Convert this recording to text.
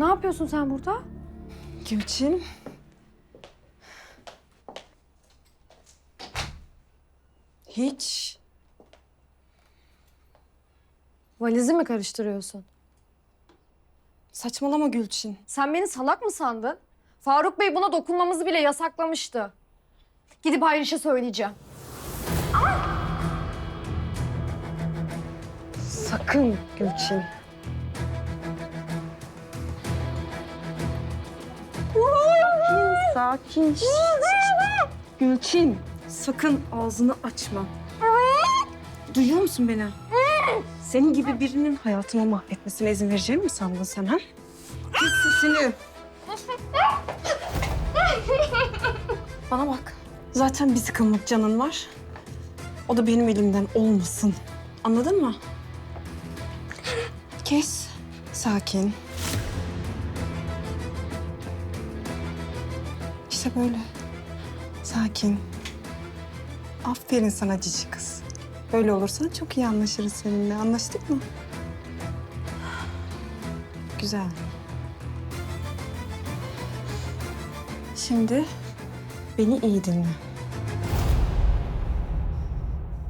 Ne yapıyorsun sen burada? Gülçin. Hiç. Valizi mi karıştırıyorsun? Saçmalama Gülçin. Sen beni salak mı sandın? Faruk Bey buna dokunmamızı bile yasaklamıştı. Gidip Hayriş'e söyleyeceğim. Sakın Gülçin. Sakin. Gülçin, sakın ağzını açma. Duyuyor musun beni? Senin gibi birinin hayatımı mahvetmesine izin vereceğim mi sandın sen ha? Kes sesini. Bana bak. Zaten bir sıkılmak canın var. O da benim elimden olmasın. Anladın mı? Kes. Sakin. İşte böyle. Sakin. Aferin sana cici kız. Böyle olursan çok iyi anlaşırız seninle. Anlaştık mı? Güzel. Şimdi beni iyi dinle.